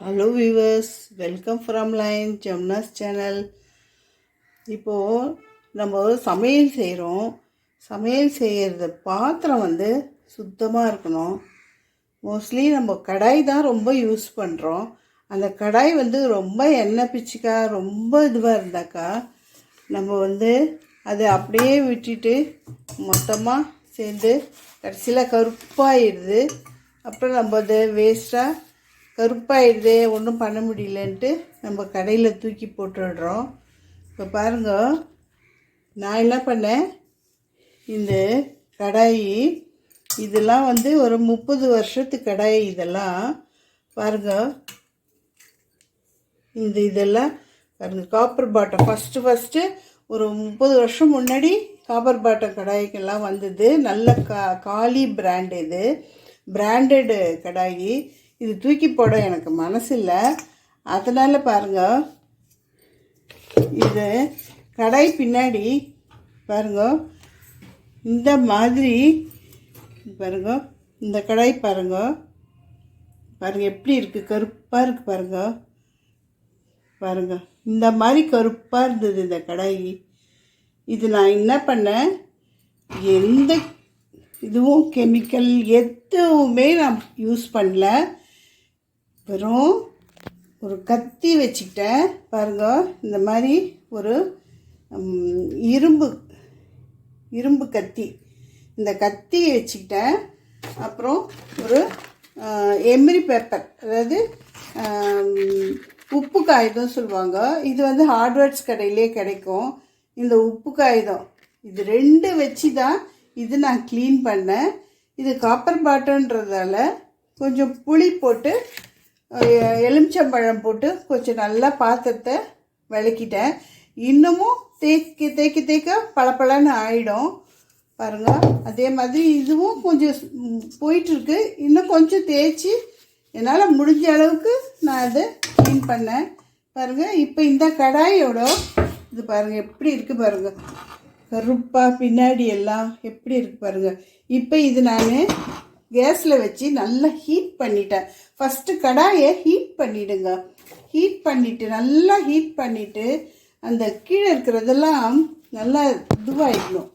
Hello viewers welcome from line Jamna's channel இப்போது நம்ம சமையல் செய்கிறோம் சமையல் செய்கிறது பாத்திரம் வந்து சுத்தமாக இருக்கணும். மோஸ்ட்லி நம்ம கடாய் தான் ரொம்ப யூஸ் பண்ணுறோம் அந்த கடாய் வந்து ரொம்ப எண்ணெய் பிச்சுக்கா ரொம்ப இதுவாக இருந்தாக்கா நம்ம வந்து அதை அப்படியே விட்டுட்டு மொத்தமாக சேர்ந்து கடைசியில் கருப்பாயிடுது. அப்புறம் நம்ம அதை வேஸ்ட்டாக கருப்பாயிடுதே ஒன்றும் பண்ண முடியலன்ட்டு நம்ம கடையில் தூக்கி போட்டுடுறோம். இப்போ பாருங்க நான் என்ன பண்ணேன்? இந்த கடாய் இதெல்லாம் வந்து ஒரு முப்பது வருஷத்து கடாய் இதெல்லாம். பாருங்க இந்த இதெல்லாம் பாருங்கள் காப்பர் பாட்டம் ஃபஸ்ட்டு ஃபஸ்ட்டு ஒரு முப்பது வருஷம் முன்னாடி காப்பர் பாட்டம் கடாய்க்கெல்லாம் வந்தது. நல்ல கா காலி பிராண்ட் இது. பிராண்டடு கடாயி. இது தூக்கி போட எனக்கு மனசு இல்லை அதனால் பாருங்க இது கடாய் பின்னாடி பாருங்க இந்த மாதிரி பாருங்க இந்த கடாய் பாருங்க. பாருங்க எப்படி இருக்குது கருப்பாக இருக்குது பாருங்க. பாருங்க இந்த மாதிரி கருப்பாக இருந்தது இந்த கடாய். இது நான் என்ன பண்ணேன்? எந்த இதுவும் கெமிக்கல் எதுவுமே நான் யூஸ் பண்ணல. வெறும் ஒரு கத்தி வச்சுக்கிட்டேன். பாருங்க இந்த மாதிரி ஒரு இரும்பு இரும்பு கத்தி. இந்த கத்தியை வச்சுக்கிட்டேன். அப்புறம் ஒரு எமிரி பேப்பர். அதாவது உப்பு காகிதம் சொல்லுவாங்க. இது வந்து ஹார்ட்வேர்ட்ஸ் கடையிலே கிடைக்கும். இந்த உப்பு காகிதம். இது ரெண்டு வச்சு தான் இது நான் க்ளீன் பண்ணேன். இது காப்பர் பாட்டன்றதால கொஞ்சம் புளி போட்டு எலுமிச்சம்பழம் போட்டு கொஞ்சம் நல்லா பாத்திரத்தை விளக்கிட்டேன். இன்னமும் தேய்க்க தேய்க்க தேய்க்க பளபளன்னு ஆகிடும் பாருங்கள் அதே மாதிரி இதுவும் கொஞ்சம் போயிட்டுருக்கு. இன்னும் கொஞ்சம் தேய்ச்சி என்னால் முடிஞ்ச அளவுக்கு நான் அதை க்ளீன் பண்ணேன். பாருங்க இப்போ இந்த கடாயோட இது பாருங்கள் எப்படி இருக்குது பாருங்கள் கருப்பாக பின்னாடி எல்லாம் எப்படி இருக்குது பாருங்கள் இப்போ இது நான் கேஸில் வச்சு நல்லா ஹீட் பண்ணிட்டேன். ஃபஸ்ட்டு கடாயை ஹீட் பண்ணிடுங்க. ஹீட் பண்ணிவிட்டு நல்லா ஹீட் பண்ணிவிட்டு அந்த கீழே இருக்கிறதெல்லாம் நல்லா இதுவாகிடணும்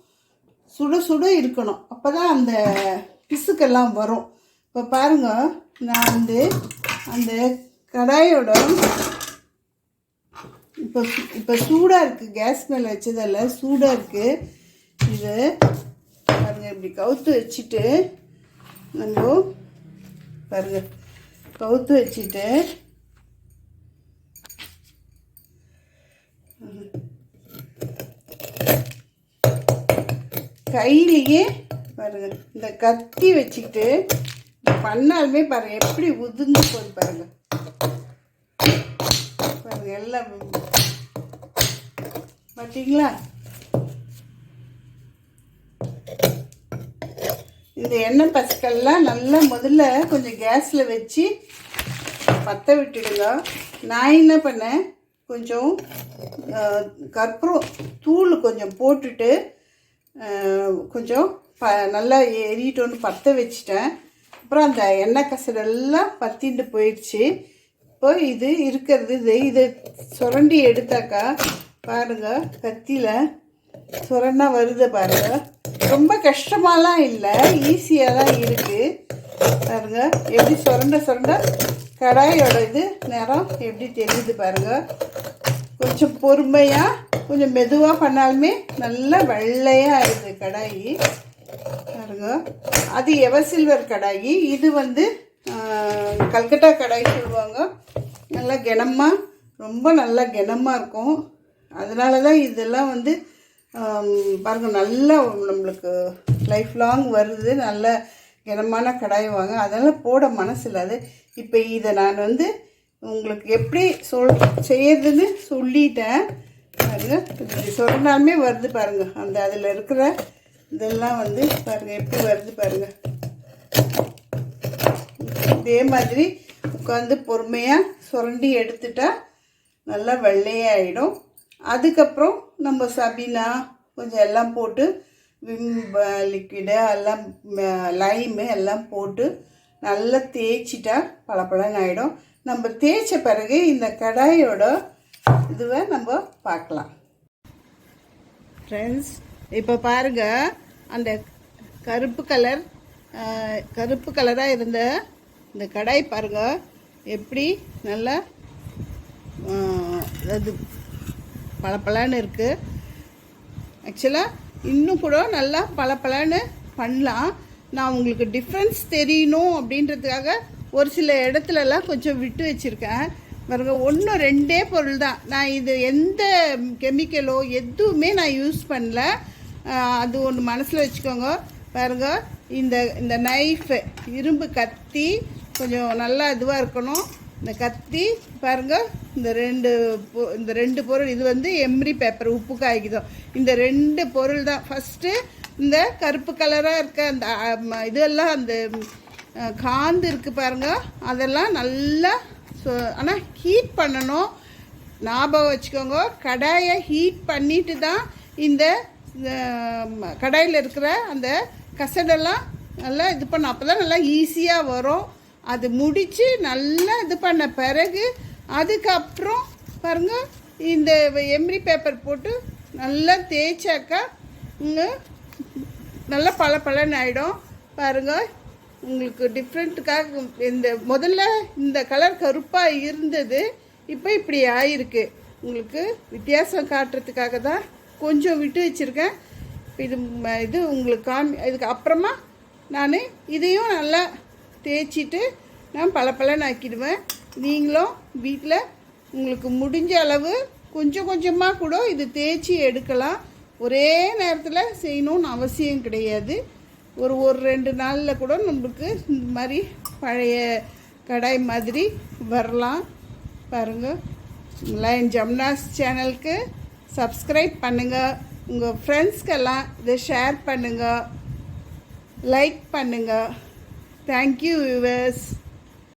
சுட சுட இருக்கணும். அப்போ தான் அந்த பிசுக்கெல்லாம் வரும். இப்போ பாருங்க நான் வந்து அந்த கடாயோட இப்போ இப்போ சூடாக இருக்குது கேஸ் மேலே வச்சதெல்லாம் சூடாக இருக்குது இது பாருங்கள் இப்படி கவுத்து வச்சுட்டு நம்ம பாருங்க. கவுத்து வச்சுட்டு. கையிலேயே பாருங்க இந்த கத்தி வச்சுக்கிட்டு பண்ணாலுமே பாருங்க எப்படி உதிர்ந்து போகுது பாருங்க. பாருங்க எல்லாம் பார்த்தீங்களா இந்த எண்ணெய் பசுக்கள்லாம் நல்லா முதல்ல கொஞ்சம் கேஸில் வச்சு பற்ற விட்டுடுங்க. நான் என்ன பண்ணேன்? கொஞ்சம் கற்பூரம் தூள் கொஞ்சம் போட்டுட்டு கொஞ்சம் ப நல்லா எரியட்டோன்னு பற்ற வச்சிட்டேன். அப்புறம் அந்த எண்ணெய் கசடெல்லாம் பற்றிட்டு போயிடுச்சு. இப்போ இது இருக்கிறது இது இதை சுரண்டி எடுத்தாக்கா பாருங்கள் கத்தியில் சுரண்டா வருது பாருங்கள் ரொம்ப கஷ்டமாலாம் இல்லை. ஈஸியாக தான் இருக்குது பாருங்க எப்படி சுரண்ட சுரண்ட கடாயோட இது நேரம் எப்படி தெரியுது பாருங்க. கொஞ்சம் பொறுமையாக கொஞ்சம் மெதுவாக பண்ணாலுமே நல்லா வெள்ளையாக இருக்குது கடாயி. பாருங்க அது எவ சில்வர் கடாயி? இது வந்து கல்கட்டா கடாய் சொல்லுவாங்க. நல்லா கனமாக ரொம்ப நல்லா கனமாக இருக்கும். அதனால தான் இதெல்லாம் வந்து பாருங்கள் நல்லா நம்மளுக்கு லைஃப் லாங் வருது. நல்ல கனமான கடாய் வாங்க. அதெல்லாம் போட மனசு இல்லாது இப்போ இதை நான் வந்து உங்களுக்கு எப்படி சொல் செய்யறதுன்னு சொல்லிட்டேன். பாருங்கள் இப்படி சொன்னாலுமே வருது பாருங்க. அந்த அதில் இருக்கிற இதெல்லாம் வந்து பாருங்கள் எப்படி வருது பாருங்க. இதே மாதிரி உட்காந்து பொறுமையாக சுரண்டி எடுத்துட்டா நல்லா வெள்ளையாயிடும். அதுக்கப்புறம் நம்ம சபீனா கொஞ்சம் எல்லாம் போட்டு விம் லிக்விடு எல்லாம் லைமு எல்லாம் போட்டு நல்லா தேய்ச்சிட்டா பளபளன்னு ஆகிடும் நம்ம தேய்ச்ச பிறகு இந்த கடாயோட இதுவை நம்ம பார்க்கலாம். ஃப்ரெண்ட்ஸ் இப்போ பாருங்க அந்த கருப்பு கலர் கருப்பு கலராக இருந்த இந்த கடாய் பாருங்க எப்படி நல்லா அது பளபளன்னு இருக்குது ஆக்சுவலாக இன்னும் கூட நல்லா பளபளன்னு பண்ணலாம். நான் உங்களுக்கு டிஃப்ரென்ஸ் தெரியணும் அப்படின்றதுக்காக ஒரு சில இடத்துலலாம் கொஞ்சம் விட்டு வச்சுருக்கேன். பாருங்க ஒன்று ரெண்டே பொருள் தான். நான் இது எந்த கெமிக்கலோ எதுவுமே நான் யூஸ் பண்ணல. அது ஒன்று மனசில் வச்சுக்கோங்க. பாருங்க இந்த இந்த நைஃபு இரும்பு கத்தி கொஞ்சம் நல்லா இதுவாக இருக்கணும். இந்த கத்தி பாருங்க இந்த ரெண்டு பொ- இந்த ரெண்டு பொருள் இது வந்து எம்ரி பேப்பர் உப்பு காய்க்குதம் இந்த ரெண்டு பொருள் தான். ஃபஸ்ட்டு இந்த கருப்பு கலராக இருக்க அந்த இதெல்லாம் அந்த காந்து இருக்குது பாருங்க. அதெல்லாம் நல்லா ஆனால் ஹீட் பண்ணணும். ஞாபகம் வச்சுக்கோங்க. கடாயை ஹீட் பண்ணிட்டு தான் இந்த கடாயில் இருக்கிற அந்த கசடெல்லாம் நல்லா இது பண்ண அப்போ தான் நல்லா ஈஸியாக வரும். அது முடித்து நல்லா இது பண்ண பிறகு அதுக்கப்புறம் பாருங்க இந்த எம்ரி பேப்பர் போட்டு நல்லா தேய்ச்சாக்கா நல்லா பல பலன்னு ஆகிடும் பாருங்கள் உங்களுக்கு டிஃப்ரெண்ட்டுக்காக இந்த முதல்ல இந்த கலர் கருப்பாக இருந்தது இப்போ இப்படி ஆயிருக்கு. உங்களுக்கு வித்தியாசம் காட்டுறதுக்காக தான் கொஞ்சம் விட்டு வச்சுருக்கேன். இது இது உங்களுக்கு காமி இதுக்கு அப்புறமா நான் இதையும் நல்லா தேய்ச்சிட்டு நான் பளபளன்னு ஆக்கிடுவேன் நீங்களும் வீட்டில் உங்களுக்கு முடிஞ்ச அளவு கொஞ்சம் கொஞ்சமாக கூட இது தேய்ச்சி எடுக்கலாம். ஒரே நேரத்தில் செய்யணும்னு அவசியம் கிடையாது. ஒரு ஒரு ரெண்டு நாளில் கூட நம்மளுக்கு இந்த மாதிரி பழைய கடாய் மாதிரி வரலாம். பாருங்கள் என் ஜம்னாஸ் சேனலுக்கு சப்ஸ்கிரைப் பண்ணுங்கள் உங்கள் ஃப்ரெண்ட்ஸ்க்கெல்லாம் இதை ஷேர் பண்ணுங்கள் லைக் பண்ணுங்கள் தேங்க்யூ வியூவர்ஸ்